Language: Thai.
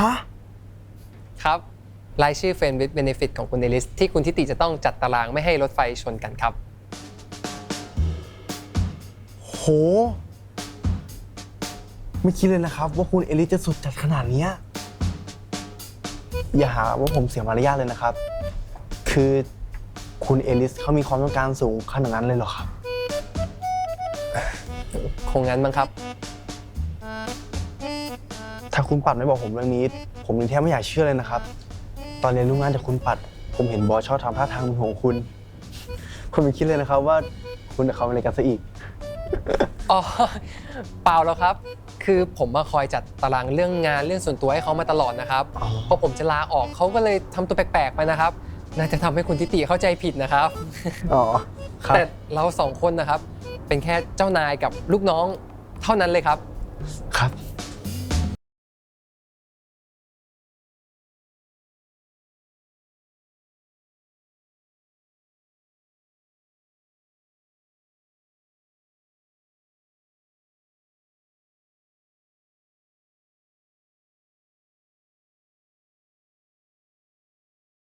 ฮะ ครับ รายชื่อ Friend with Benefit ของคุณเอลิส ที่คุณทิติจะต้องจัดตารางไม่ให้รถไฟชนกันครับ โห ไม่คิดเลยนะครับ ว่าคุณเอลิสจะสุดจัดขนาดเนี้ยอย่าหาว่าผมเสียมารยาทเลยนะครับ คือคุณเอลิสเขามีความต้องการสูงขนาดนั้นเลยเหรอครับ คงงั้นมั้งครับ ถ้าคุณปัดไม่บอกผมเรื่องนี้ ผมยังแทบไม่อยากเชื่อเลยนะครับ ตอนเรียนรู้งานจากคุณปัด ผมเห็นบอสชอบทำท่าทางเป็นห่วงคุณผมไม่คิดเลยนะครับว่าคุณกับเขาเป็นอะไรกันซะอีก อ๋อ เปล่าแล้วครับ คือผมมาคอยจัดตารางเรื่องงานเรื่องส่วนตัวให้เขามาตลอดนะครับอ๋อ พอผมจะลาออกเขาก็เลยทำตัวแปลกๆไปนะครับ น่าจะทำให้คุณทิติเข้าใจผิดนะครับ อ๋อครับแต่เราสองคนนะครับ เป็นแค่เจ้านายกับลูกน้องเท่านั้นเลยครับ ครับ